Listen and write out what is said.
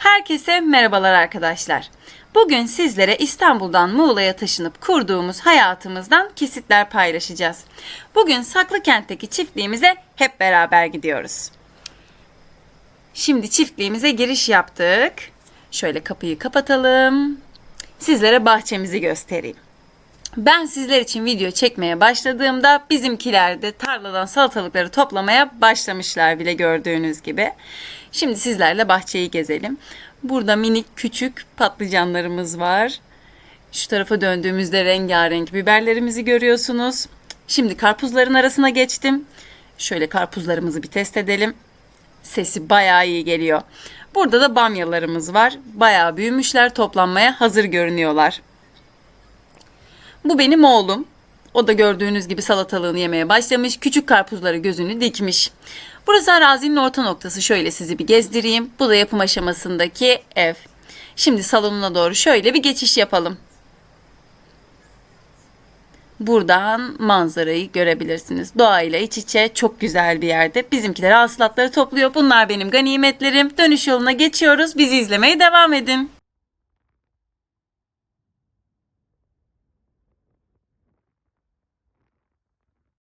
Herkese merhabalar arkadaşlar. Bugün sizlere İstanbul'dan Muğla'ya taşınıp kurduğumuz hayatımızdan kesitler paylaşacağız. Bugün Saklıkent'teki çiftliğimize hep beraber gidiyoruz. Şimdi çiftliğimize giriş yaptık. Şöyle kapıyı kapatalım. Sizlere bahçemizi göstereyim. Ben sizler için video çekmeye başladığımda bizimkiler de tarladan salatalıkları toplamaya başlamışlar bile gördüğünüz gibi. Şimdi sizlerle bahçeyi gezelim. Burada minik küçük patlıcanlarımız var. Şu tarafa döndüğümüzde rengarenk biberlerimizi görüyorsunuz. Şimdi karpuzların arasına geçtim. Şöyle karpuzlarımızı bir test edelim. Sesi bayağı iyi geliyor. Burada da bamyalarımız var. Bayağı büyümüşler, toplanmaya hazır görünüyorlar. Bu benim oğlum. O da gördüğünüz gibi salatalığını yemeye başlamış. Küçük karpuzları gözünü dikmiş. Burası arazinin orta noktası. Şöyle sizi bir gezdireyim. Bu da yapım aşamasındaki ev. Şimdi salonuna doğru şöyle bir geçiş yapalım. Buradan manzarayı görebilirsiniz. Doğayla iç içe çok güzel bir yerde. Bizimkiler hasılatları topluyor. Bunlar benim ganimetlerim. Dönüş yoluna geçiyoruz. Bizi izlemeye devam edin.